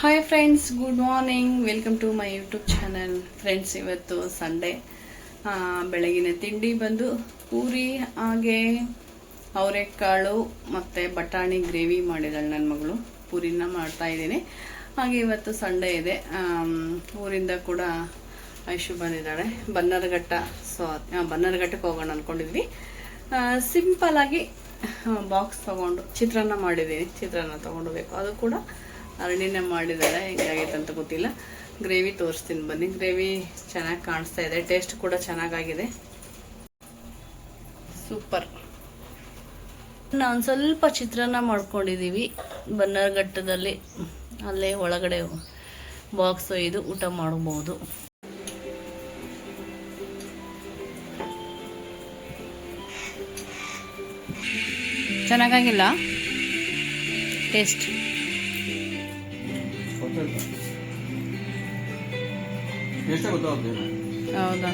Hi friends good morning welcome to my YouTube channel friends ಇವತ್ತು Sunday ಬೆಳಗಿನ ತಿಂಡಿ ಬಂದು ಪೂರಿ, ಹಾಗೆ ಅವರೆಕಾಳು ಮತ್ತು ಬಟಾಣಿ ಗ್ರೇವಿ ಮಾಡಿದಾಳೆ ನನ್ನ ಮಗಳು. ಪೂರಿನ ಮಾಡ್ತಾ ಇದ್ದೀನಿ. ಹಾಗೆ ಇವತ್ತು ಸಂಡೇ ಇದೆ. ಊರಿಂದ ಕೂಡ ಐಶು ಬಂದಿದ್ದಾಳೆ. ಬನ್ನರಘಟ್ಟ ಸೊ ಬನ್ನರಘಟ್ಟಕ್ಕೆ ಹೋಗೋಣ ಅಂದ್ಕೊಂಡಿದ್ವಿ ಸಿಂಪಲ್ ಆಗಿ ಬಾಕ್ಸ್ ತಗೊಂಡು ಚಿತ್ರಾನ್ನ ಮಾಡಿದ್ದೀನಿ. ಚಿತ್ರಾನ್ನ ತಗೊಂಡು ಬೇಕು. ಅದು ಕೂಡ ಅರಳಿನೇ ಮಾಡಿದ್ದಾರೆ, ಹೆಂಗಾಗೈತೆ ಅಂತ ಗೊತ್ತಿಲ್ಲ. ಗ್ರೇವಿ ತೋರಿಸ್ತೀನಿ ಬನ್ನಿ. ಗ್ರೇವಿ ಚೆನ್ನಾಗಿ ಕಾಣಿಸ್ತಾ ಇದೆ. ಟೇಸ್ಟ್ ಕೂಡ ಚೆನ್ನಾಗಾಗಿದೆ. ಸೂಪರ್. ನಾವು ಸ್ವಲ್ಪ ಚಿತ್ರಾನ್ನ ಮಾಡ್ಕೊಂಡಿದ್ದೀವಿ ಬನ್ನರ್ಘಟ್ಟದಲ್ಲಿ ಅಲ್ಲೇ ಒಳಗಡೆ ಬಾಕ್ಸ್ ಒಯ್ದು ಊಟ ಮಾಡಬಹುದು ಚೆನ್ನಾಗಾಗಿಲ್ಲ? ಟೇಸ್ಟ್. ಹೌದಾ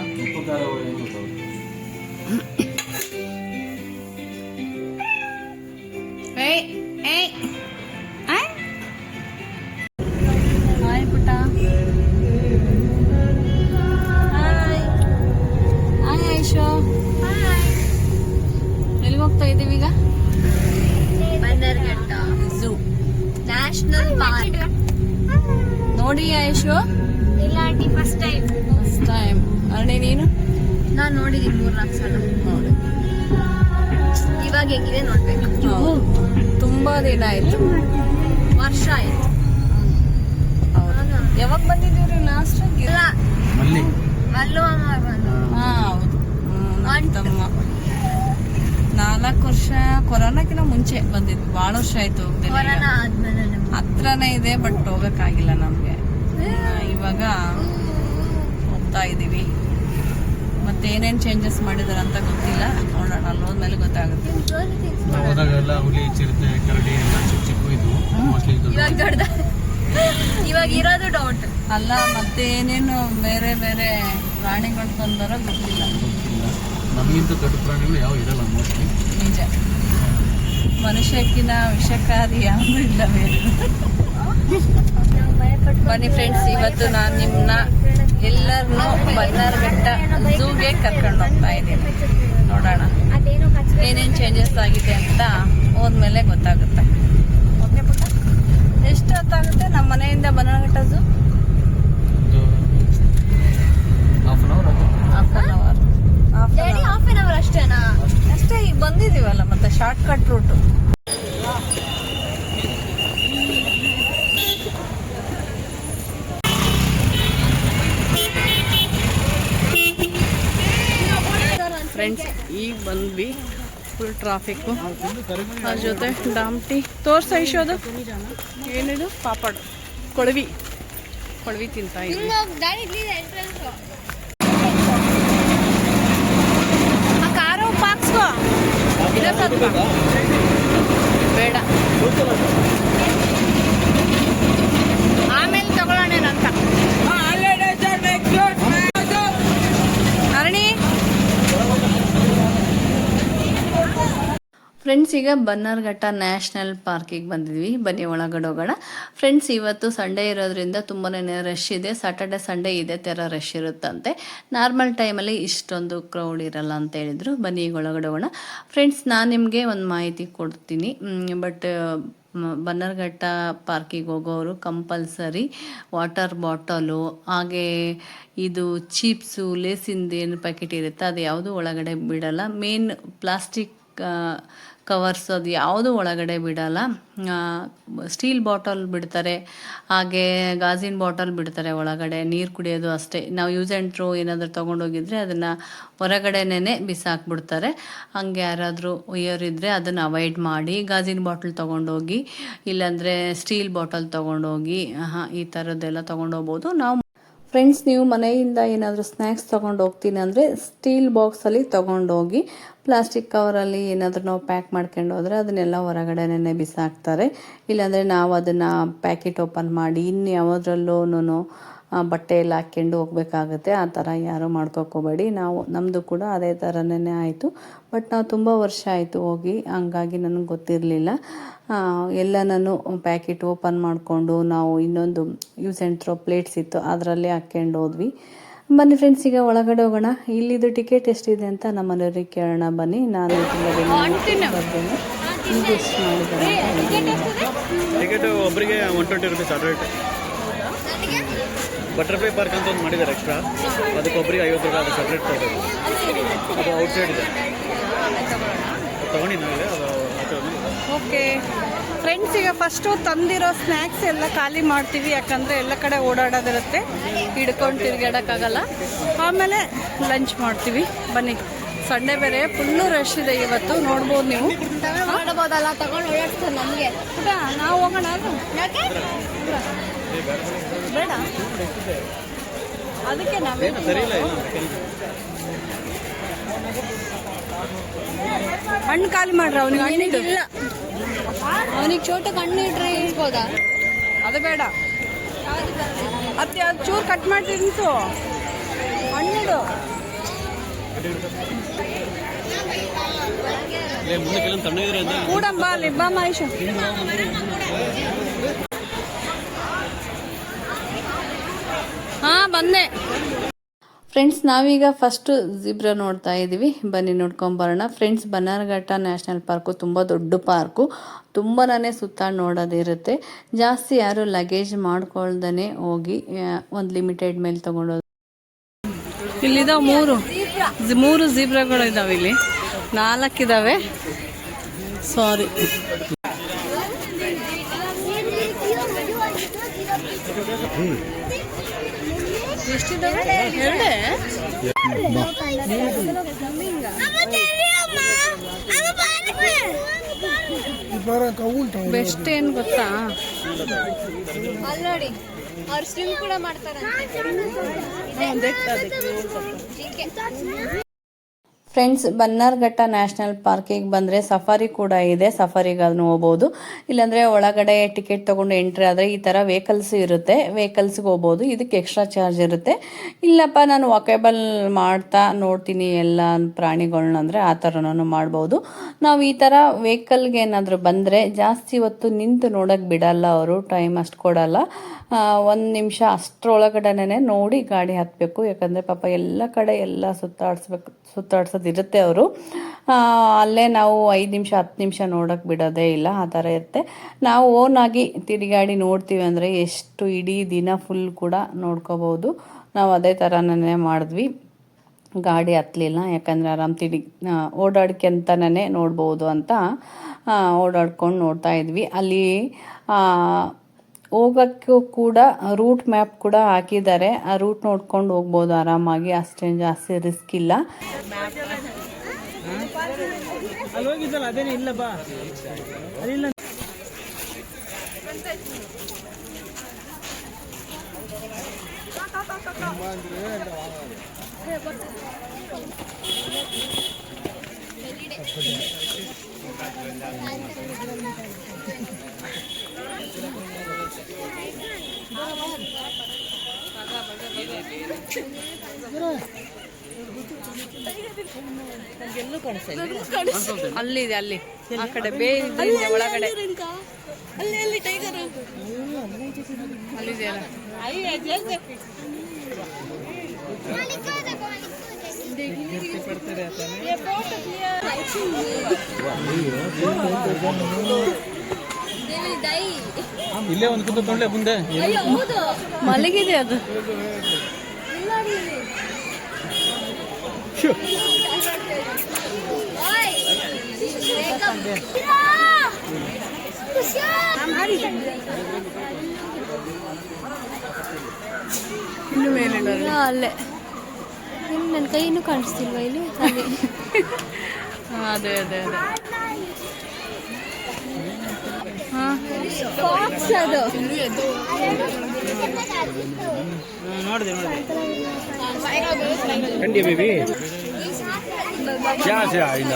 ಯಾವಾಗ ಲಾಸ್ಟ್ ಮಲ್ಲಿ. ಮಲ್ಲು ಅಮ್ಮ ಬಂದು. ಹಾ ಹೌದು. ತಮ್ಮ. ನಾಲ್ಕು ವರ್ಷ ಕೊರೋನಾಕಿನ ಮುಂಚೆ ಬಂದಿದ್ವಿ ಭಾಳ ವರ್ಷ ಆಯ್ತು ಹತ್ರನೇ ಇದೆ ಬಟ್ ಹೋಗಕ್ಕಾಗಿಲ್ಲ ನಮ್ಗೆ. ಇವಾಗ ಹೋಗ್ತಾ ಇದೀವಿ. ಮತ್ತೆ ಏನೇನ್ ಚೇಂಜಸ್ ಮಾಡಿದಾರೆ ಅಂತ ಗೊತ್ತಿಲ್ಲ. ನೋಡೋಣ ಅಲ್ಲಿ ಹೋದ್ಮೇಲೆ ಗೊತ್ತಾಗುತ್ತೆ ಹೋದಾಗೆಲ್ಲ ಹುಲಿ ಚಿರತೆ ಕರಡಿ ಎಲ್ಲ ಚಿಕ್ಕ ಚಿಕ್ಕ ಇದ್ವು. ಮೋಸ್ಟ್ಲಿ ಇವಾಗ ಇರೋದು ಡೌಟ್ ಅಲ್ಲ ಮತ್ತೆ ಏನೇನು ಬೇರೆ ಬೇರೆ ಪ್ರಾಣಿಗಳು ತೊಂದರೆ ಗೊತ್ತಿಲ್ಲ. ಗೊತ್ತಿಲ್ಲ. ನಮಗಿಂತ ದೊಡ್ಡ ಪ್ರಾಣಿಗಳು ಯಾವ ಇರಲ್ಲ ಮೋಸ್ಟ್ಲಿ ನಿಜ. ಮನುಷ್ಯಕ್ಕಿನ ವಿಷಕಾರಿ ಯಾವುದು ಇಲ್ಲ ಬೇರೆ. ಬನ್ನಿ ಫ್ರೆಂಡ್ಸ್ ಇವತ್ತು ನಾನು ನಿಮ್ಮನ್ನ ಎಲ್ಲರನ್ನೂ ಬನ್ನಾರ್ಘಟ್ಟ ಝೂಗೆ ಕರ್ಕೊಂಡು ಹೋಗ್ತಾ ಇದ್ದೀನಿ. ನೋಡೋಣ. ಅದೇನೋ ಏನೇನು ಚೇಂಜಸ್ ಆಗಿದೆ ಅಂತ ಹೋದ್ಮೇಲೆ ಗೊತ್ತಾಗುತ್ತೆ ಓಕೆ ಪುಟ್ಟ ಎಷ್ಟು ಹೊತ್ತಾಗುತ್ತೆ ನಮ್ಮ ಮನೆಯಿಂದ ಬನಘಟ್ಟದು half an hour half hour half daddy half an hour ಅಷ್ಟೇನಾ? ಅಷ್ಟೇ ಈಗ ಬಂದಿದ್ದೀವಲ್ಲ ಮತ್ತೆ ಶಾರ್ಟ್ ಕಟ್ ರೂಟು ಫ್ರೆಂಡ್ಸ್ ಈಗ ಬಂದ್ವಿ ಫುಲ್ ಟ್ರಾಫಿಕ್ಕು ಅದ್ರ ಜೊತೆ ಡಾಮ್ಟಿ ತೋರ್ಸ ಐಶೋದು ಏನಿದು? ಪಾಪಡ್. ಕೊಳವಿ. ಕೊಳವಿ ತಿಂತಾ ಇದ್ವಿ. ಡ್ಯಾಡಿ ಇಲ್ಲಿ ಎಂಟ್ರೆನ್ಸ್ ಆ ಖಾರ ಉಪ್ಪು ಹಾಕ್ಸ್ಕೋ ಇದೆ ಬೇಡ. ಫ್ರೆಂಡ್ಸ್ ಈಗ ಬನ್ನರ್ಘಟ್ಟ ನ್ಯಾಷನಲ್ ಪಾರ್ಕಿಗೆ ಬಂದಿದ್ವಿ. ಬನ್ನಿ ಒಳಗಡೆ ಹೋಗೋಣ. ಫ್ರೆಂಡ್ಸ್ ಇವತ್ತು ಸಂಡೇ ಇರೋದ್ರಿಂದ ತುಂಬಾ ರಶ್ ಇದೆ. ಸಾಟರ್ಡೆ ಸಂಡೇ ಇದೆ ಥರ ರಶ್ ಇರುತ್ತಂತೆ. ನಾರ್ಮಲ್ ಟೈಮಲ್ಲಿ ಇಷ್ಟೊಂದು ಕ್ರೌಡ್ ಇರಲ್ಲ ಅಂತ ಹೇಳಿದರು. ಬನ್ನಿ ಈಗ ಒಳಗಡೆ ಹೋಗೋಣ. ಫ್ರೆಂಡ್ಸ್ ನಾನು ನಿಮಗೆ ಒಂದು ಮಾಹಿತಿ ಕೊಡ್ತೀನಿ. ಬಟ್ ಬನ್ನರ್ಘಟ್ಟ ಪಾರ್ಕಿಗೆ ಹೋಗೋರು ಕಂಪಲ್ಸರಿ ವಾಟರ್ ಬಾಟಲು ಹಾಗೆ ಇದು ಚೀಪ್ಸು ಲೇಸಿಂದ ಏನು ಪ್ಯಾಕೆಟ್ ಇರುತ್ತೆ, ಅದು ಯಾವುದು ಒಳಗಡೆ ಬಿಡಲ್ಲ. ಮೇನ್ ಪ್ಲಾಸ್ಟಿಕ್ ಕವರ್ಸ್ ಅದು ಯಾವುದು ಒಳಗಡೆ ಬಿಡಲ್ಲ. ಸ್ಟೀಲ್ ಬಾಟಲ್ ಬಿಡ್ತಾರೆ, ಹಾಗೆ ಗಾಜಿನ ಬಾಟಲ್ ಬಿಡ್ತಾರೆ ಒಳಗಡೆ, ನೀರು ಕುಡಿಯೋದು ಅಷ್ಟೇ. ನಾವು ಯೂಸ್ ಆ್ಯಂಡ್ ಥ್ರೋ ಏನಾದರೂ ತೊಗೊಂಡೋಗಿದ್ರೆ ಅದನ್ನು ಹೊರಗಡೆನೇ ಬಿಸಾಕ್ಬಿಡ್ತಾರೆ. ಹಂಗೆ ಯಾರಾದರೂ ಒಯ್ಯೋರಿದ್ದರೆ ಅದನ್ನು ಅವಾಯ್ಡ್ ಮಾಡಿ, ಗಾಜಿನ ಬಾಟಲ್ ತೊಗೊಂಡೋಗಿ, ಇಲ್ಲಾಂದರೆ ಸ್ಟೀಲ್ ಬಾಟಲ್ ತೊಗೊಂಡೋಗಿ ಹಾಂ ಈ ಥರದ್ದೆಲ್ಲ ತೊಗೊಂಡೋಗ್ಬೋದು. ನಾವು ಫ್ರೆಂಡ್ಸ್ ನೀವು ಮನೆಯಿಂದ ಏನಾದರೂ ಸ್ನ್ಯಾಕ್ಸ್ ತೊಗೊಂಡು ಹೋಗ್ತೀನಿ ಅಂದರೆ ಸ್ಟೀಲ್ ಬಾಕ್ಸಲ್ಲಿ ತೊಗೊಂಡೋಗಿ ಪ್ಲಾಸ್ಟಿಕ್ ಕವರಲ್ಲಿ ಏನಾದರೂ ನಾವು ಪ್ಯಾಕ್ ಮಾಡ್ಕೊಂಡು ಹೋದರೆ ಅದನ್ನೆಲ್ಲ ಹೊರಗಡೆನೇ ಬಿಸಾಕ್ತಾರೆ. ಇಲ್ಲಾಂದರೆ ನಾವು ಅದನ್ನು ಪ್ಯಾಕೆಟ್ ಓಪನ್ ಮಾಡಿ ಇನ್ನು ಯಾವುದ್ರಲ್ಲೂ ಆ, ಬಟ್ಟೆ ಎಲ್ಲ ಹಾಕ್ಕೊಂಡು ಹೋಗಬೇಕಾಗುತ್ತೆ. ಆ ಥರ ಯಾರು ಮಾಡ್ಕೋಕೋಬೇಡಿ ನಾವು ನಮ್ಮದು ಕೂಡ ಅದೇ ಥರನೇ ಆಯಿತು. ಬಟ್ ನಾವು ತುಂಬ ವರ್ಷ ಆಯಿತು ಹೋಗಿ ಹಂಗಾಗಿ ನನಗೆ ಗೊತ್ತಿರಲಿಲ್ಲ. ಎಲ್ಲ ನಾನು ಪ್ಯಾಕೆಟ್ ಓಪನ್ ಮಾಡಿಕೊಂಡು ನಾವು ಇನ್ನೊಂದು ಯೂಸ್ ಆ್ಯಂಡ್ ಥ್ರೋ ಪ್ಲೇಟ್ಸ್ ಇತ್ತು ಅದರಲ್ಲಿ ಹಾಕ್ಕೊಂಡು ಹೋದ್ವಿ. ಬನ್ನಿ ಫ್ರೆಂಡ್ಸ್ ಈಗ ಒಳಗಡೆ ಹೋಗೋಣ. ಇಲ್ಲಿದು ಟಿಕೆಟ್ ಎಷ್ಟಿದೆ ಅಂತ ನಮ್ಮ ಮನೆಯವ್ರಿಗೆ ಕೇಳೋಣ ಬನ್ನಿ. ನಾನು ಬರ್ತೇನೆ ಮಾಡಿದ್ದಾರೆ ಟಿಕೆಟ್ ಒಬ್ಬರಿಗೆ one twenty rupees butterfly park ಅಂತ ಒಂದು ಮಾಡಿದ್ದಾರೆ ಎಕ್ಸ್ಟ್ರಾ ಅದಕ್ಕೆ ಒಬ್ಬರಿಗೆ ಐವತ್ತು ರೂಪಾಯಿ ಅದು ಸಪ್ರೇಟ್ ಕೊಡಬೇಕು. ಅದು ಔಟ್ಸೈಡ್ ಇದೆ. ತಗೊಂಡಿ ಅದು ಓಕೆ. ಫ್ರೆಂಡ್ಸ್ ಈಗ ಫಸ್ಟು ತಂದಿರೋ ಸ್ನ್ಯಾಕ್ಸ್ ಎಲ್ಲ ಖಾಲಿ ಮಾಡ್ತೀವಿ ಯಾಕಂದರೆ ಎಲ್ಲ ಕಡೆ ಓಡಾಡೋದಿರುತ್ತೆ. ಹಿಡ್ಕೊಂಡು ತಿರುಗಾಡೋಕ್ಕಾಗಲ್ಲ ಆಮೇಲೆ ಲಂಚ್ ಮಾಡ್ತೀವಿ. ಬನ್ನಿ. ಸಂಡೇ ಬೇರೆ ಫುಲ್ಲು ರಶ್ ಇದೆ ಇವತ್ತು ನೋಡ್ಬೋದು ನೀವು. ಮಾಡಬಹುದಲ್ಲ ತಗೊಂಡು ನಮಗೆ. ನಾವು ಹೋಗೋಣ ಯಾಕೆ? ಬೇಡ. ಅದಕ್ಕೆ ನಾವೇ ಹಣ್ಣು ಖಾಲಿ ಮಾಡ್ರಿ ಅವನಿಗೆ ಹಣ್ಣಿಗೆ ಇಲ್ಲ. ಅವನಿಗೆ ಚೋಟ ಕಣ್ಣು ಇಟ್ರೆ ಹೇಳ್ಬೋದಾ? ಅದು ಬೇಡ. ಅತ್ತೆ ಅದು ಚೂರು ಕಟ್ ಮಾಡಿ ತಿನ್ಸು. ಹಣ್ಣಿಡು ಕೂಡಂಬ ಲಿಬ್ಬ ಮಹೇಶು. ಹಾ ಬಂದೆ. ಫ್ರೆಂಡ್ಸ್ ನಾವೀಗ ಫಸ್ಟು ಜಿಬ್ರಾ ನೋಡ್ತಾ ಇದ್ದೀವಿ ಬನ್ನಿ ನೋಡ್ಕೊಂಬರೋಣ ಫ್ರೆಂಡ್ಸ್ ಬನ್ನಾರಘಟ್ಟ ನ್ಯಾಷನಲ್ ಪಾರ್ಕು ತುಂಬ ದೊಡ್ಡ ಪಾರ್ಕು ತುಂಬನೇ ಸುತ್ತ ನೋಡೋದಿರುತ್ತೆ ಜಾಸ್ತಿ ಯಾರು ಲಗೇಜ್ ಮಾಡ್ಕೊಳ್ದೇ ಹೋಗಿ ಒಂದು ಲಿಮಿಟೆಡ್ ಮೇಲೆ ತೊಗೊಂಡೋದು ಇಲ್ಲಿದ ಮೂರು. ಮೂರು ಜೀಬ್ರಾಗಳು ಇದಾವೆ ಇಲ್ಲಿ. ನಾಲ್ಕಿದಾವೆ. ಸಾರಿ ಬೆಸ್ಟ್ ಏನ್ ಗೊತ್ತಾ? ಅಲ್ಲಿ ನೋಡಿ ಅವ್ರು ಸ್ವಿಮ್ ಕೂಡ ಮಾಡ್ತಾರೆ ಫ್ರೆಂಡ್ಸ್, ಬನ್ನಾರ್ಘಟ್ಟ ನ್ಯಾಷನಲ್ ಪಾರ್ಕಿಗೆ ಬಂದರೆ ಸಫಾರಿ ಕೂಡ ಇದೆ. ಸಫಾರಿಗಾದ್ರೂ ಹೋಗ್ಬೋದು. ಇಲ್ಲಾಂದರೆ ಒಳಗಡೆ ಟಿಕೆಟ್ ತೊಗೊಂಡು ಎಂಟ್ರಿ ಆದರೆ ಈ ಥರ ವೆಹಿಕಲ್ಸ್ ಇರುತ್ತೆ. ವೆಹಿಕಲ್ಸ್ಗೆ ಹೋಗ್ಬೋದು. ಇದಕ್ಕೆ ಎಕ್ಸ್ಟ್ರಾ ಚಾರ್ಜ್ ಇರುತ್ತೆ. ಇಲ್ಲಪ್ಪ, ನಾನು ವಾಕೇಬಲ್ ಮಾಡ್ತಾ ನೋಡ್ತೀನಿ ಎಲ್ಲ ಪ್ರಾಣಿಗಳನ್ನ ಅಂದರೆ ಆ ಥರನೂ ಮಾಡ್ಬೋದು. ನಾವು ಈ ಥರ ವೆಹಿಕಲ್ಗೆ ಏನಾದರೂ ಬಂದರೆ ಜಾಸ್ತಿ ಹೊತ್ತು ನಿಂತು ನೋಡೋಕ್ಕೆ ಬಿಡಲ್ಲ ಅವರು. ಟೈಮ್ ಅಷ್ಟು ಕೊಡಲ್ಲ. ಒಂದು ನಿಮಿಷ ಅಷ್ಟರೊಳಗಡೆನೇ ನೋಡಿ ಗಾಡಿ ಹತ್ತಬೇಕು ಯಾಕಂದರೆ ಪಾಪ ಎಲ್ಲ ಕಡೆ ಎಲ್ಲ ಸುತ್ತಾಡಿಸ್ಬೇಕು ಸುತ್ತಾಡ್ಸೋದಿರುತ್ತೆ ಅವರು. ಅಲ್ಲೇ ನಾವು ಐದು ನಿಮಿಷ, ಹತ್ತು ನಿಮಿಷ ನೋಡೋಕ್ಕೆ ಬಿಡೋದೇ ಇಲ್ಲ, ಆ ಥರ ಇರುತ್ತೆ. ನಾವು ಓನಾಗಿ ತಿರುಗಾಡಿ ನೋಡ್ತೀವಿ ಅಂದರೆ ಎಷ್ಟು ಇಡೀ ದಿನ ಫುಲ್ ಕೂಡ ನೋಡ್ಕೋಬೋದು ನಾವು ಅದೇ ಥರನೇ ಮಾಡಿದ್ವಿ. ಗಾಡಿ ಹತ್ತಲಿಲ್ಲ ಯಾಕಂದರೆ ಆರಾಮ್ ತಿಡಿ ಓಡಾಡ್ಕೊಂತನೇ ನೋಡ್ಬೋದು ಅಂತ ಓಡಾಡ್ಕೊಂಡು ನೋಡ್ತಾ ಇದ್ವಿ. ಅಲ್ಲಿ ಹೋಗೋಕ್ಕೂ ಕೂಡ ರೂಟ್ ಮ್ಯಾಪ್ ಕೂಡ ಹಾಕಿದ್ದಾರೆ. ಆ ರೂಟ್ ನೋಡ್ಕೊಂಡು ಹೋಗ್ಬೋದು ಆರಾಮಾಗಿ. ಅಷ್ಟೇನು ಜಾಸ್ತಿ ರಿಸ್ಕ್ ಇಲ್ಲ. ಅಲ್ಲಿ ಬಾ ಅದಿಲ್ಲ ಅಲ್ಲಿದೆ ಅಲ್ಲಿ ಆ ಕಡೆ ಬೇರೆ ಒಳಗಡೆ ಅಲ್ಲಿದೆಯಲ್ಲ ದೈ ಇಲ್ಲೇ ಒಂದು ಕುಂತ ತೊಂಡ್ಲೆ ಮುಂದೆ. ಮಲಗಿದೆ ಅದು. ಓಯ್. ಇನ್ನು ಮೇಲೆ ಅಲ್ಲೇ. ನನ್ನ ಕೈ ಇನ್ನೂ ಕಾಣಿಸ್ತಿಲ್ವಾ ಇಲ್ಲಿ? ಅದೇ ಅದೇ ಅದೇ. ಫಾಕ್ಸ್ ಅದು ನೋಡಿದೆ ನೋಡಿದೆ ಖಂಡಿ ಬೇಬಿ ಕ್ಯಾ ಕ್ಯಾ ಇಲ್ಲ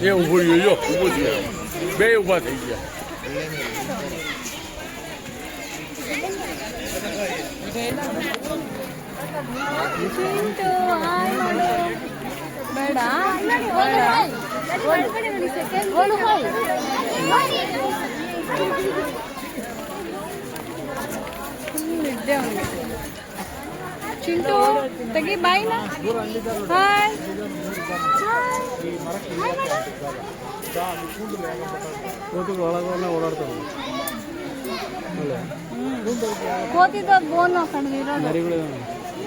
એ ઊભો રહ્યો જો ઊભો થયો બે ઊભા થઈ ગયા ಬೇಡ ಓಡು ಬೇಡ ನಿದ್ದೆ ಅವನಿಗೆ ಚಿಂಟು ತೆಗಿ ಬಾಯಿನ ಹಾಯ್ ಕೋತಿಗಳು ಒಳಗೆ ಓಡಾಡ್ತಾವೆ ಕೋತಿದ ಬೋನ್ ಕಣ್ಣಿರೋದು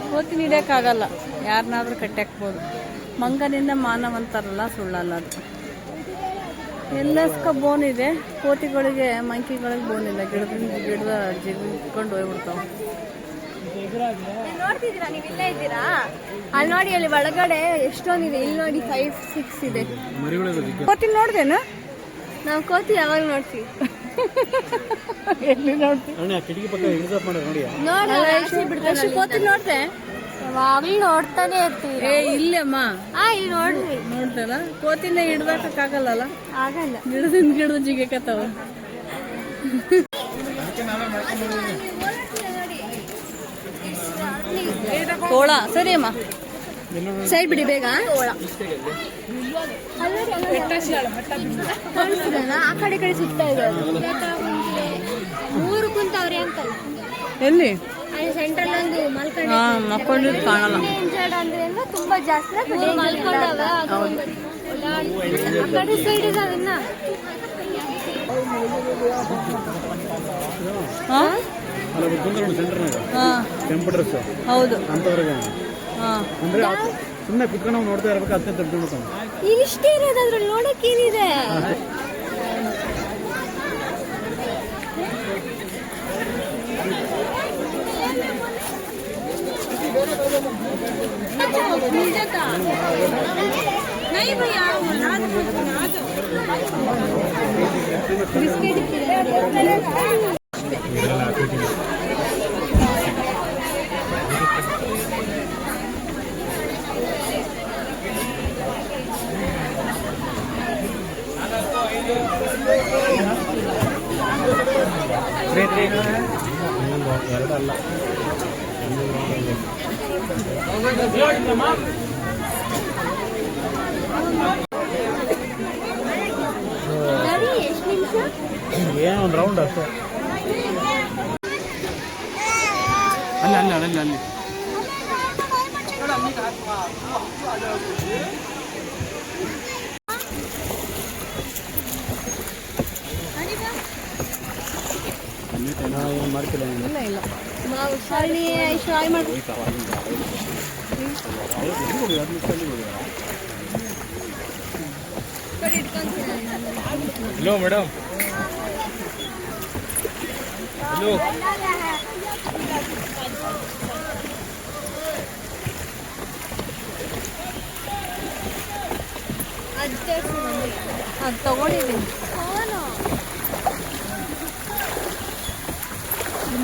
ಮರಿಗಳು ಕೋತಿ ಹಿಡಿಯೋಕ್ಕಾಗಲ್ಲ ಯಾರನ್ನಾದ್ರೂ ಕಟ್ಟಾಕ್ಬೋದು ಮಂಗನಿಂದ ಮಾನವಂತಾರಲ್ಲ ಸುಳ್ಳಲ್ಲ ಅದು. ಎಲ್ಲಸ್ಕ ಬೋನ್ ಇದೆ. ಕೋತಿಗಳಿಗೆ ಮಂಕಿಗಳಿಗೆ ಬೋನ್ ಇಲ್ಲ. ಗಿಡದಿಂದ ಗಿಡದ ಜಿಗಿಕೊಂಡು ಹೋಗ್ಬಿಡ್ತಾವೆ. ನೋಡ್ತಿದ್ದೀರಾ? ನೀವು ಇಲ್ಲೇ ಇದ್ದೀರಾ? ಅಲ್ಲಿ ನೋಡಿ ಅಲ್ಲಿ ಒಳಗಡೆ ಎಷ್ಟೊಂದಿದೆ ಇಲ್ಲಿ ನೋಡಿ ಫೈವ್ ಸಿಕ್ಸ್ ಇದೆ. ಕೋತಿ ನೋಡ್ದೇನು? ನಾವು ಕೋತಿ ಯಾವಾಗ ನೋಡ್ತೀವಿ. ಎಲ್ಲಿ ಅಣ್ಣ ಕಿಟಕಿ ಪಕ್ಕ ಮಾಡಿ ನೋಡಿ ನೋಡಿ ಅಷ್ಟು ಕೋತಿ ನೋಡ್ದೆ ಯಾವಾಗ್ಲೂ ನೋಡ್ತಾನೆ ಇರ್ತೀವಿ ಏ ಇಲ್ಲಮ್ಮ. ಆ ಇಲ್ಲಿ ನೋಡ್ರಿ. ನೋಡ್ತಾರ ಕೋತಿನ ಹಿಡ್ದಾಕಕ್ಕಾಗಲ್ಲಲ್ಲ? ಆಗಲ್ಲ. ಗಿಡದಿಂದ ಗಿಡದ ಜಿಗಕತ್ತವ ಕೋಳ ಸರಿ ಅಮ್ಮ. ಸೈಡ್ ಬಿಡಿ ಬೇಗ? ಆ ಕಡೆ ಈ ಕಡೆ ಸುತ್ತಾ ಇದೆ. ಮೂರು ಕುಂತವ್ರೆ ಅಂತ. ಎಲ್ಲಿ? ಸೆಂಟ್ರಲ್ ಒಂದು ಮಲ್ಕೊಂಡು. ಹಾ ಮಕ್ಕೊಂಡಿದ್ದು ಕಾಣಲ್ಲ. ಇಂಜರ್ಡ್ ಅಂದ್ರೆ ಅಂದ್ರೆ ತುಂಬಾ ಜಾಸ್ತಿ ಮಲ್ಕೊಂಡವ ಆ ಕಡೆ ಸೈಡ್ ಹಾ? ಹೌದು. ಅಂದ್ರೆ ಸುಮ್ಮನೆ ಕುತ್ಕೊಂಡು ನಾವು ನೋಡ್ತಾ ಇರ್ಬೇಕು ಅದಕ್ಕೆ ತಡ್ಕೊಂಡು ಇಷ್ಟೇ ಇರೋದು ಅದ್ರಲ್ಲಿ ನೋಡಕ್ ಏನಿದೆ? ಎರಡಲ್ಲ ನಡಿ, ಎಷ್ಟ್ ನಿಮಿಷ ಏನೋ ಒಂದು ರೌಂಡ್ ಅಷ್ಟೇ ಅಲ್ಲಿ ಅಲ್ಲಿ ಅಲ್ಲಿ ಅಲ್ಲಿ ಏನು ಮಾಡ್ತಿಲ್ಲ ಇಲ್ಲ ಇಲ್ಲ ನಾವು ಶಾಲಿನಿ ಶಾಯ್ ಮಾಡಿ ಹಲೋ ಮೇಡಮ್ ಹಲೋ ಅದು ತಗೊಂಡಿದ್ದೀನಿ.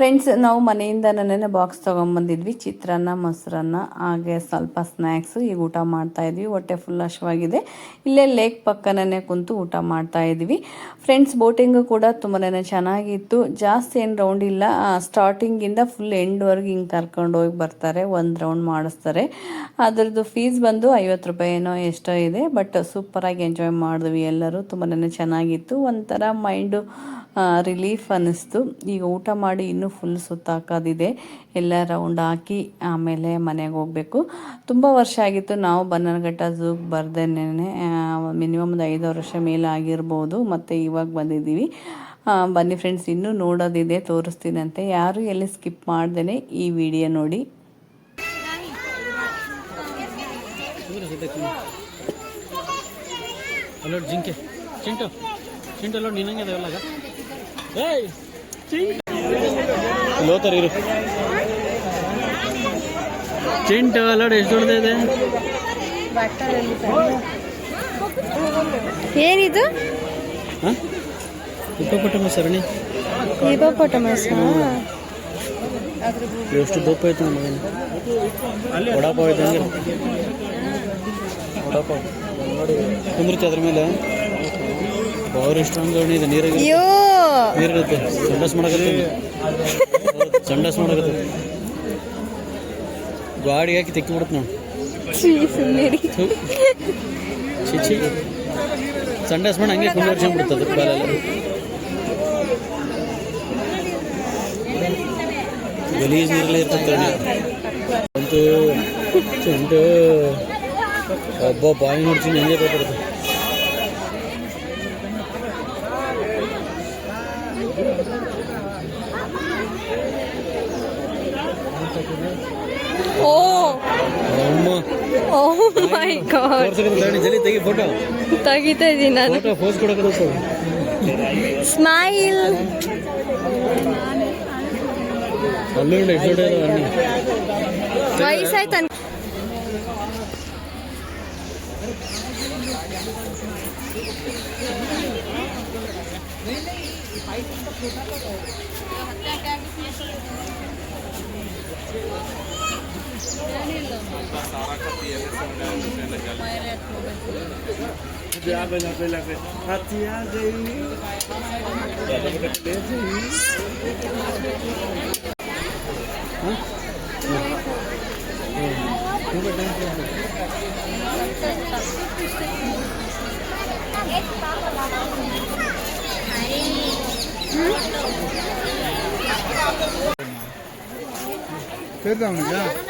ಫ್ರೆಂಡ್ಸ್ ನಾವು ಮನೆಯಿಂದ ನನ್ನೇ ಬಾಕ್ಸ್ ತೊಗೊಂಬಂದಿದ್ವಿ. ಚಿತ್ರಾನ್ನ, ಮೊಸರನ್ನ, ಹಾಗೆ ಸ್ವಲ್ಪ ಸ್ನ್ಯಾಕ್ಸು ಈಗ ಊಟ ಮಾಡ್ತಾ ಇದ್ವಿ. ಹೊಟ್ಟೆ ಫುಲ್ ಹಶ್ವಾಗಿದೆ ಇಲ್ಲೇ ಲೇಕ್ ಪಕ್ಕನೇ ಕುಂತು ಊಟ ಮಾಡ್ತಾ ಇದ್ವಿ. ಫ್ರೆಂಡ್ಸ್ ಬೋಟಿಂಗು ಕೂಡ ತುಂಬಾ ಚೆನ್ನಾಗಿತ್ತು. ಜಾಸ್ತಿ ಏನು ರೌಂಡ್ ಇಲ್ಲ. ಸ್ಟಾರ್ಟಿಂಗಿಂದ ಫುಲ್ ಎಂಡ್ವರೆಗೆ ಹಿಂಗೆ ಕರ್ಕೊಂಡು ಹೋಗಿ ಬರ್ತಾರೆ. ಒಂದು ರೌಂಡ್ ಮಾಡಿಸ್ತಾರೆ. ಅದರದ್ದು ಫೀಸ್ ಬಂದು ಐವತ್ತು ರೂಪಾಯಿ ಏನೋ ಎಷ್ಟೋ ಇದೆ. ಬಟ್ ಸೂಪರಾಗಿ ಎಂಜಾಯ್ ಮಾಡಿದ್ವಿ ಎಲ್ಲರೂ. ತುಂಬಾ ಚೆನ್ನಾಗಿತ್ತು. ಒಂಥರ ಮೈಂಡು ರಿಲೀಫ್ ಅನ್ನಿಸ್ತು. ಈಗ ಊಟ ಮಾಡಿ ಇನ್ನೂ ಫುಲ್ ಸುತ್ತಾಕೋದಿದೆ. ಎಲ್ಲ ರೌಂಡ್ ಹಾಕಿ ಆಮೇಲೆ ಮನೆಗೆ ಹೋಗಬೇಕು. ತುಂಬ ವರ್ಷ ಆಗಿತ್ತು ನಾವು ಬನ್ನನಘಟ್ಟ ಝೂಗೆ ಬರ್ದೇನೆ ಮಿನಿಮಮ್ ಒಂದು ಐದು ವರ್ಷ ಮೇಲೆ ಆಗಿರ್ಬೋದು. ಮತ್ತು ಇವಾಗ ಬಂದಿದ್ದೀವಿ. ಬನ್ನಿ ಫ್ರೆಂಡ್ಸ್ ಇನ್ನೂ ನೋಡೋದಿದೆ, ತೋರಿಸ್ತೀನಂತೆ. ಯಾರು ಎಲ್ಲಿ ಸ್ಕಿಪ್ ಮಾಡ್ದೇ ಈ ವಿಡಿಯೋ ನೋಡಿ. ಜಿಂಕೆ ಚಿಂಟು ಚಿಂಟು ನಿನ್ನಂಗೆ ಅದಾವಲ್ಲ ಲೋತರ ಇರು. ಚಿಂಟು ಅಲ್ಲಾಡ ಎಷ್ಟು ದೊಡ್ಡದಿದೆ ಏನಿದು? ಹಾಂ? ಉಪ್ಪಪಟ್ಟಮ್ಮ ಸರಣಿ. ಹಿಪೋಪೊಟಮಸ್ ಎಷ್ಟು ದಪ್ಪ ಐತೆ ನಮ್ಮ ಮಗನ ವಡಾಪಾವ್ ಇದ್ದಂಗೆ ವಡಾಪಾವ್. ಕುಂದಿರ್ತಿ ಅದ್ರ ಮೇಲೆ. ಬಾರಿ ಸ್ಟ್ರಾಂಗ್ ಅಂದ್ರೆ ಇದೆ ನೀರಾಗಿ ಅಯ್ಯೋ ನೀರಿರುತ್ತೆ ಸಂಡಸ್ ಮಾಡಕತ್ತಿ ಸಂಡಸ್ ಮಾಡಕತ್ತಿ ಗಾಡಿ ಹಾಕಿ ತೆಕ್ಕಿ ಬಿಡುತ್ತೆ ನಾವು ಛೀ ಸಂಡಸ್ ಮಾಡಿ ಹಂಗೆ ಕುಂದಿರ್ಸ್ಕೊಂಡ್ಬಿಡುತ್ತೆ ಬಿಡ್ತದೆ ಕಾಲೆಲ್ಲ. ಗಲೀಜ್ ನೀರಲ್ಲೇ ಇರ್ತದೆ ಅಂತೂ ಚಂಡು ಒಬ್ಬ ಬಾಯಿ ನೋಡ್ತೀನಿ ಹಂಗೆ ಬರ್ತದೆ ಓ ಅಮ್ಮ ಓ ಮೈ ಗಾಡ್ ತೋರ್ಸಕತ್ತಿ ಜಲ್ದಿ ತೆಗಿ ಫೋಟೋ ತೆಗಿತಾ ಇದೀನಿ ನಾನು. ಫೋಟೋ ಪೋಸ್ ಕೊಡಕತ್ತ ಸ್ಮೈಲ್ ಅಲ್ಲೂ ನೋಡಿ ಎಷ್ಟು ದೊಡ್ಡ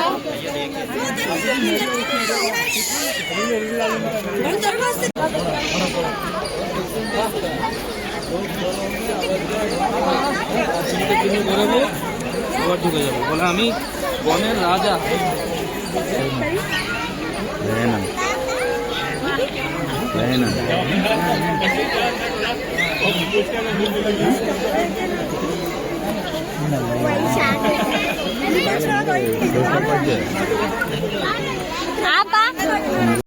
বেরোবো আবার ঢুকে যাবো বলে আমি বনের রাজা না Bueno. Bueno. Apa?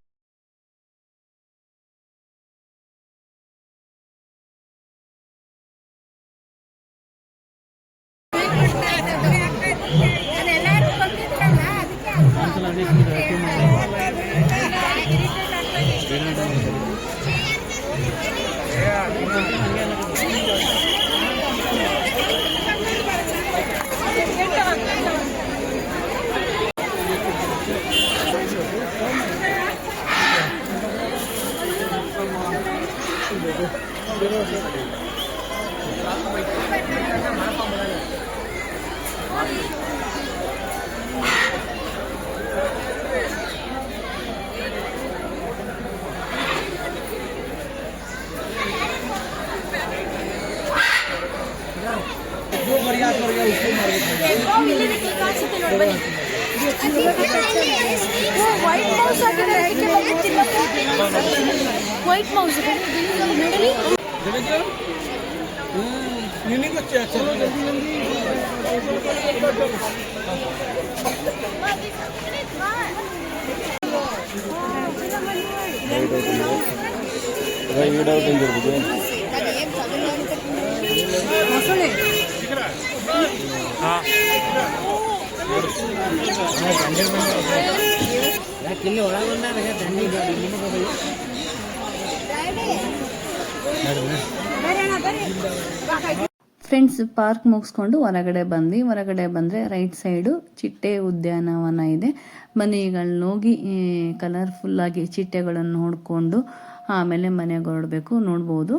White mouse white mouse ಆಗಿದೆ ಅದಕ್ಕೆ ಬಂದು ತಿನ್ನಕ್ಕೆ ವೈಟ್ ಮೌಸ್ ನೋಡಿ ಮೊಸಳೆ ಫ್ರೆಂಡ್ಸ್ ಪಾರ್ಕ್ ಮುಗಿಸ್ಕೊಂಡು ಹೊರಗಡೆ ಬಂದ್ವಿ. ಹೊರಗಡೆ ಬಂದರೆ ರೈಟ್ ಸೈಡು ಚಿಟ್ಟೆ ಉದ್ಯಾನವನ ಇದೆ. ಮನೆಗಳನ್ನ ಹೋಗಿ ಕಲರ್ಫುಲ್ಲಾಗಿ ಚಿಟ್ಟೆಗಳನ್ನು ನೋಡಿಕೊಂಡು ಆಮೇಲೆ ಮನೆಗೆ ಹೊರಡಬೇಕು. ನೋಡ್ಬೋದು.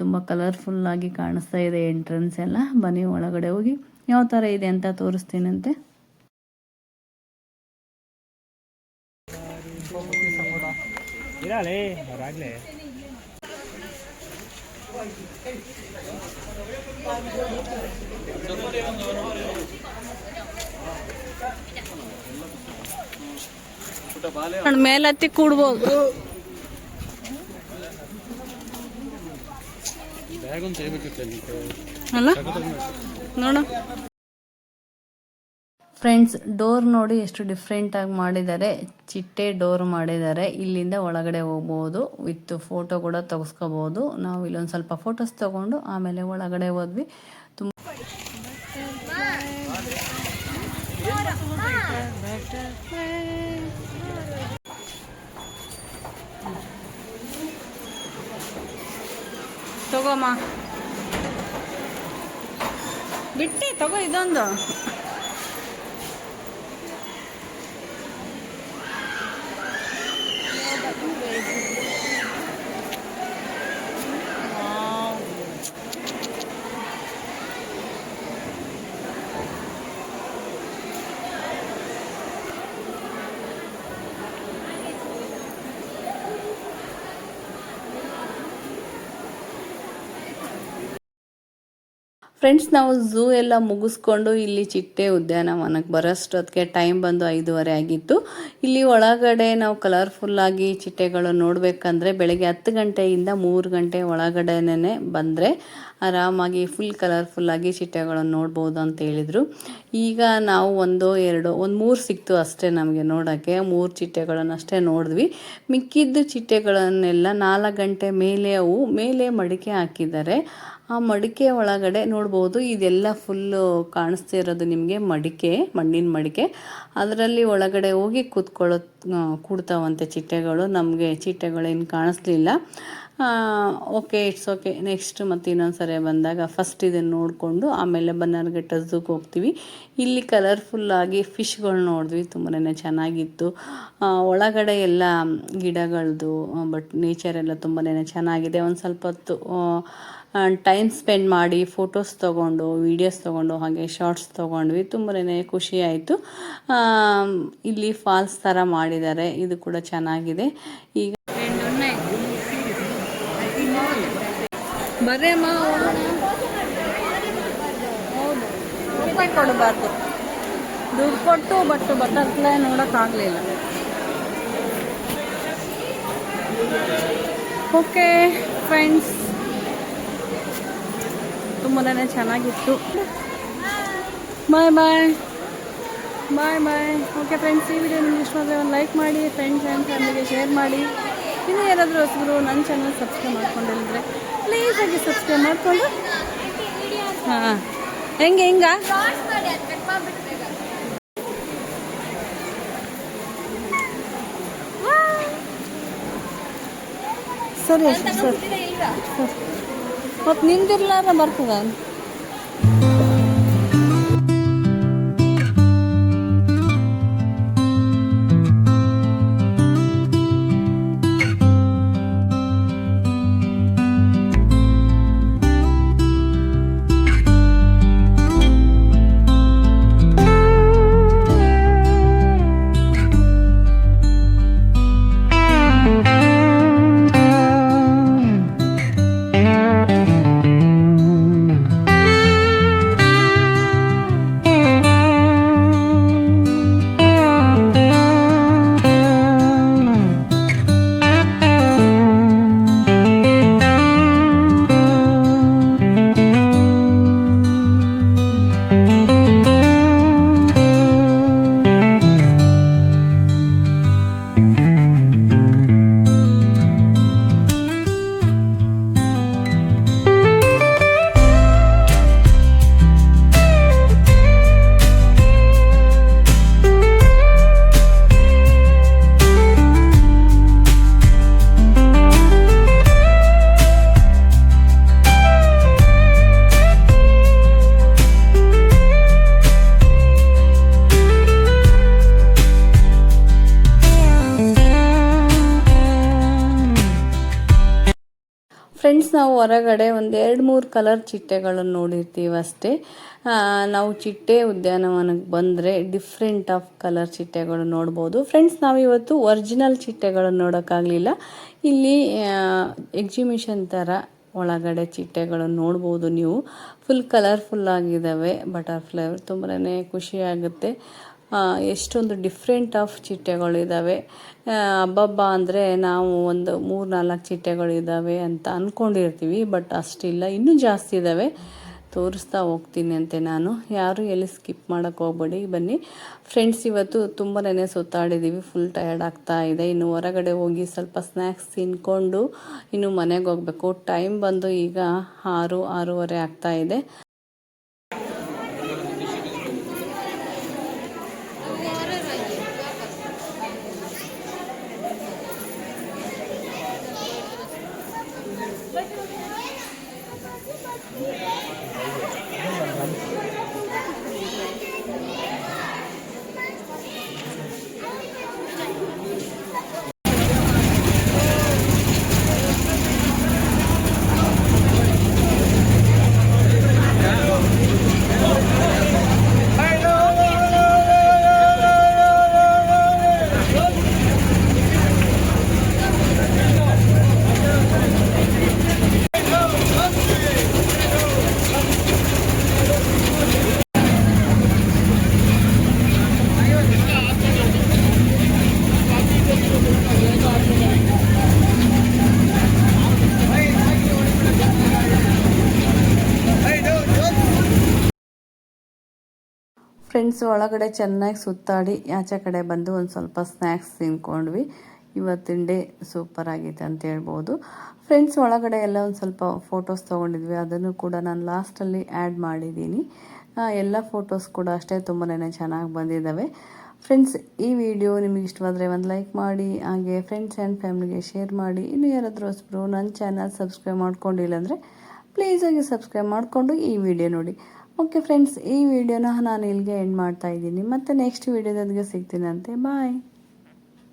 ತುಂಬ ಕಲರ್ಫುಲ್ಲಾಗಿ ಕಾಣಿಸ್ತಾ ಇದೆ ಎಂಟ್ರೆನ್ಸ್ ಎಲ್ಲ. ಮನೆ ಒಳಗಡೆ ಹೋಗಿ. ಯಾವ ಥರ ಇದೆ ಅಂತ ತೋರಿಸ್ತೀನಂತೆ. ಇರಲೇ ಮೇಲತ್ತಿ ಕೂಡ್ಬೋದು. ಅಲ್ಲ? ನೋಡು. ಫ್ರೆಂಡ್ಸ್ ಡೋರ್ ನೋಡಿ ಎಷ್ಟು ಡಿಫ್ರೆಂಟಾಗಿ ಮಾಡಿದ್ದಾರೆ. ಚಿಟ್ಟೆ ಡೋರ್ ಮಾಡಿದ್ದಾರೆ. ಇಲ್ಲಿಂದ ಒಳಗಡೆ ಹೋಗ್ಬೋದು. ವಿತ್ ಫೋಟೋ ಕೂಡ ತೆಗೆಸ್ಕೋಬೋದು. ನಾವು ಇಲ್ಲೊಂದು ಸ್ವಲ್ಪ ಫೋಟೋಸ್ ತೊಗೊಂಡು ಆಮೇಲೆ ಒಳಗಡೆ ಹೋದ್ವಿ. ತುಂಬ ತಗೋಮ್ಮ ಬಿಟ್ಟಿ, ತಗೋ ಇದೊಂದು. ಫ್ರೆಂಡ್ಸ್ ನಾವು ಝೂ ಎಲ್ಲ ಮುಗಿಸ್ಕೊಂಡು ಇಲ್ಲಿ ಚಿಟ್ಟೆ ಉದ್ಯಾನವನಕ್ಕೆ ಬರೋಷ್ಟೊತ್ತಿಗೆ ಟೈಮ್ ಬಂದು ಐದೂವರೆ ಆಗಿತ್ತು. ಇಲ್ಲಿ ಒಳಗಡೆ ನಾವು ಕಲರ್ಫುಲ್ಲಾಗಿ ಚಿಟ್ಟೆಗಳು ನೋಡಬೇಕಂದ್ರೆ ಬೆಳಗ್ಗೆ ಹತ್ತು ಗಂಟೆಯಿಂದ ಮೂರು ಗಂಟೆ ಒಳಗಡೆನೇ ಬಂದರೆ ಆರಾಮಾಗಿ ಫುಲ್ ಕಲರ್ಫುಲ್ಲಾಗಿ ಚಿಟ್ಟೆಗಳನ್ನು ನೋಡ್ಬೋದು ಅಂತ ಹೇಳಿದರು. ಈಗ ನಾವು ಒಂದು, ಎರಡು, ಒಂದು ಮೂರು ಸಿಕ್ತು ಅಷ್ಟೇ ನಮಗೆ ನೋಡೋಕ್ಕೆ. ಮೂರು ಚಿಟ್ಟೆಗಳನ್ನು ಅಷ್ಟೇ ನೋಡಿದ್ವಿ. ಮಿಕ್ಕಿದ್ದು ಚಿಟ್ಟೆಗಳನ್ನೆಲ್ಲ ನಾಲ್ಕು ಗಂಟೆ ಮೇಲೆ ಅವು ಮೇಲೆ ಮಡಿಕೆ ಹಾಕಿದ್ದಾರೆ. ಆ ಮಡಿಕೆ ಒಳಗಡೆ ನೋಡ್ಬೋದು, ಇದೆಲ್ಲ ಫುಲ್ಲು ಕಾಣಿಸ್ತಾ ಇರೋದು ನಿಮಗೆ ಮಡಿಕೆ, ಮಣ್ಣಿನ ಮಡಿಕೆ. ಅದರಲ್ಲಿ ಒಳಗಡೆ ಹೋಗಿ ಕೂತ್ಕೊಳ್ಳೋ ಕೂಡ್ತಾವಂತೆ ಚಿಟ್ಟೆಗಳು. ನಮಗೆ ಚಿಟ್ಟೆಗಳೇನು ಕಾಣಿಸ್ಲಿಲ್ಲ. ಓಕೆ ಇಟ್ಸ್ ಓಕೆ ನೆಕ್ಸ್ಟ್ ಮತ್ತು ಇನ್ನೊಂದು ಸರಿ ಬಂದಾಗ ಫಸ್ಟ್ ಇದನ್ನು ನೋಡಿಕೊಂಡು ಆಮೇಲೆ ಬನ್ನರ್ಘಟ್ಟ ಝೂಗೆ ಹೋಗ್ತೀವಿ. ಇಲ್ಲಿ ಕಲರ್ಫುಲ್ಲಾಗಿ ಫಿಶ್ಗಳು ನೋಡಿದ್ವಿ. ತುಂಬಾ ಚೆನ್ನಾಗಿತ್ತು. ಒಳಗಡೆ ಎಲ್ಲ ಗಿಡಗಳದ್ದು ಬಟ್ ನೇಚರ್ ಎಲ್ಲ ತುಂಬಾ ಚೆನ್ನಾಗಿದೆ. ಒಂದು ಸ್ವಲ್ಪ ಹೊತ್ತು ಟೈಮ್ ಸ್ಪೆಂಡ್ ಮಾಡಿ ಫೋಟೋಸ್ ತೊಗೊಂಡು ವೀಡಿಯೋಸ್ ತೊಗೊಂಡು, ಹಾಗೆ ಶಾರ್ಟ್ಸ್ ತೊಗೊಂಡ್ವಿ. ತುಂಬನೇ ಖುಷಿ ಆಯಿತು. ಇಲ್ಲಿ ಫಾಲ್ಸ್ ಥರ ಮಾಡಿದ್ದಾರೆ. ಇದು ಕೂಡ ಚೆನ್ನಾಗಿದೆ. ಈಗ ಬರ್ರಿ ಅಮ್ಮ ಕೊಡಬಾರ್ದು. ದುಡ್ಡು ಕೊಟ್ಟು ಬಟ್ ಬಟರ್ಫ್ಲೈ ನೋಡೋಕ್ಕಾಗಲಿಲ್ಲ ಓಕೆ ಫ್ರೆಂಡ್ಸ್ ತುಂಬಾ ಚೆನ್ನಾಗಿತ್ತು. Bye bye. Bye bye. Okay friends ಈ ವಿಡಿಯೋ ನಿಮ್ಗೆ ಒಂದು ಲೈಕ್ ಮಾಡಿ ಫ್ರೆಂಡ್ಸ್ ಆ್ಯಂಡ್ ಫ್ಯಾಮಿಲಿಗೆ ಶೇರ್ ಮಾಡಿ. ಇನ್ನೂ ಯಾರಾದರೂ ಹೊಸಬರು ನನ್ನ ಚಾನಲ್ ಸಬ್ಸ್ಕ್ರೈಬ್ ಮಾಡ್ಕೊಂಡಿದ್ರೆ ಪ್ಲೀಸಾಗಿ ಸಬ್ಸ್ಕ್ರೈಬ್ ಮಾಡಿಕೊಂಡು. ಹಾಂ. ಹೆಂಗೆ, ಹಿಂಗ? ಸರಿ, ಸರ್. ಸರಿ. ಮತ್ತು ನಿಂದಿರ್ಲಾರ ಬರ್ತದ ನಾವು ಹೊರಗಡೆ ಒಂದು ಎರಡು ಮೂರು ಕಲರ್ ಚಿಟ್ಟೆಗಳನ್ನು ನೋಡಿರ್ತೀವಿ ಅಷ್ಟೇ. ನಾವು ಚಿಟ್ಟೆ ಉದ್ಯಾನವನಕ್ಕೆ ಬಂದರೆ ಡಿಫ್ರೆಂಟ್ ಆಫ್ ಕಲರ್ ಚಿಟ್ಟೆಗಳು ನೋಡ್ಬೋದು. ಫ್ರೆಂಡ್ಸ್ ನಾವಿವತ್ತು ಒರಿಜಿನಲ್ ಚಿಟ್ಟೆಗಳನ್ನು ನೋಡೋಕ್ಕಾಗಲಿಲ್ಲ. ಇಲ್ಲಿ ಎಕ್ಸಿಬಿಷನ್ ಥರ ಒಳಗಡೆ ಚಿಟ್ಟೆಗಳನ್ನು ನೋಡ್ಬೋದು ನೀವು. ಫುಲ್ ಕಲರ್ಫುಲ್ ಆಗಿದ್ದಾವೆ ಬಟರ್ಫ್ಲೈ ತುಂಬಾ ಖುಷಿಯಾಗುತ್ತೆ ಎಷ್ಟೊಂದು ಡಿಫ್ರೆಂಟ್ ಆಫ್ ಚಿಟ್ಟೆಗಳಿದ್ದಾವೆ ಹಬ್ಬಬ್ಬ ಅಂದರೆ ನಾವು ಒಂದು ಮೂರು ನಾಲ್ಕು ಚಿಟ್ಟೆಗಳಿದ್ದಾವೆ ಅಂತ ಅಂದ್ಕೊಂಡಿರ್ತೀವಿ ಬಟ್ ಅಷ್ಟಿಲ್ಲ. ಇನ್ನೂ ಜಾಸ್ತಿ ಇದ್ದಾವೆ. ತೋರಿಸ್ತಾ ಹೋಗ್ತೀನಿ ಅಂತೆ ನಾನು. ಯಾರು ಎಲ್ಲಿ ಸ್ಕಿಪ್ ಮಾಡೋಕ್ಕೆ ಹೋಗ್ಬೇಡಿ. ಬನ್ನಿ. ಫ್ರೆಂಡ್ಸ್ ಇವತ್ತು ತುಂಬನೇ ಸುತ್ತಾಡಿದ್ದೀವಿ ಫುಲ್ ಟಯರ್ಡ್ ಆಗ್ತಾ ಇದೆ. ಇನ್ನು ಹೊರಗಡೆ ಹೋಗಿ ಸ್ವಲ್ಪ ಸ್ನ್ಯಾಕ್ಸ್ ತಿನ್ಕೊಂಡು ಇನ್ನು ಮನೆಗೆ ಹೋಗಬೇಕು. ಟೈಮ್ ಬಂದು ಈಗ ಆರು, ಆರೂವರೆ ಆಗ್ತಾ ಇದೆ. ಫ್ರೆಂಡ್ಸ್ ಒಳಗಡೆ ಚೆನ್ನಾಗಿ ಸುತ್ತಾಡಿ ಆಚೆ ಕಡೆ ಬಂದು ಒಂದು ಸ್ವಲ್ಪ ಸ್ನ್ಯಾಕ್ಸ್ ತಿನ್ಕೊಂಡ್ವಿ. ಇವತ್ತಿನ ಡೇ ಸೂಪರ್ ಆಗೈತೆ ಅಂತ ಹೇಳ್ಬೋದು. ಫ್ರೆಂಡ್ಸ್ ಒಳಗಡೆ ಎಲ್ಲ ಒಂದು ಸ್ವಲ್ಪ ಫೋಟೋಸ್ ತೊಗೊಂಡಿದ್ವಿ. ಅದನ್ನು ಕೂಡ ನಾನು ಲಾಸ್ಟಲ್ಲಿ ಆ್ಯಡ್ ಮಾಡಿದ್ದೀನಿ. ಎಲ್ಲ ಫೋಟೋಸ್ ಕೂಡ ಅಷ್ಟೇ ತುಂಬನೇ ಚೆನ್ನಾಗಿ ಬಂದಿದ್ದಾವೆ ಫ್ರೆಂಡ್ಸ್ ಈ ವಿಡಿಯೋ ನಿಮಗೆ ಇಷ್ಟವಾದರೆ ಒಂದು ಲೈಕ್ ಮಾಡಿ, ಹಾಗೆ ಫ್ರೆಂಡ್ಸ್ ಆ್ಯಂಡ್ ಫ್ಯಾಮಿಲಿಗೆ ಶೇರ್ ಮಾಡಿ. ಇನ್ನು ಯಾರಾದರೂ ಹೊಸಬ್ರು ನನ್ನ ಚಾನಲ್ ಸಬ್ಸ್ಕ್ರೈಬ್ ಮಾಡ್ಕೊಂಡಿಲ್ಲ ಅಂದರೆ ಪ್ಲೀಸಾಗಿ ಸಬ್ಸ್ಕ್ರೈಬ್ ಮಾಡಿಕೊಂಡು ಈ ವಿಡಿಯೋ ನೋಡಿ. ಓಕೆ ಫ್ರೆಂಡ್ಸ್ ಈ ವಿಡಿಯೋನ ನಾನು ಇಲ್ಲಿಗೆ ಎಂಡ್ ಮಾಡ್ತಾ ಇದ್ದೀನಿ. ಮತ್ತೆ ನೆಕ್ಸ್ಟ್ ವಿಡಿಯೋದೊಂದಿಗೆ ಸಿಗ್ತೀನಂತೆ. ಬಾಯ್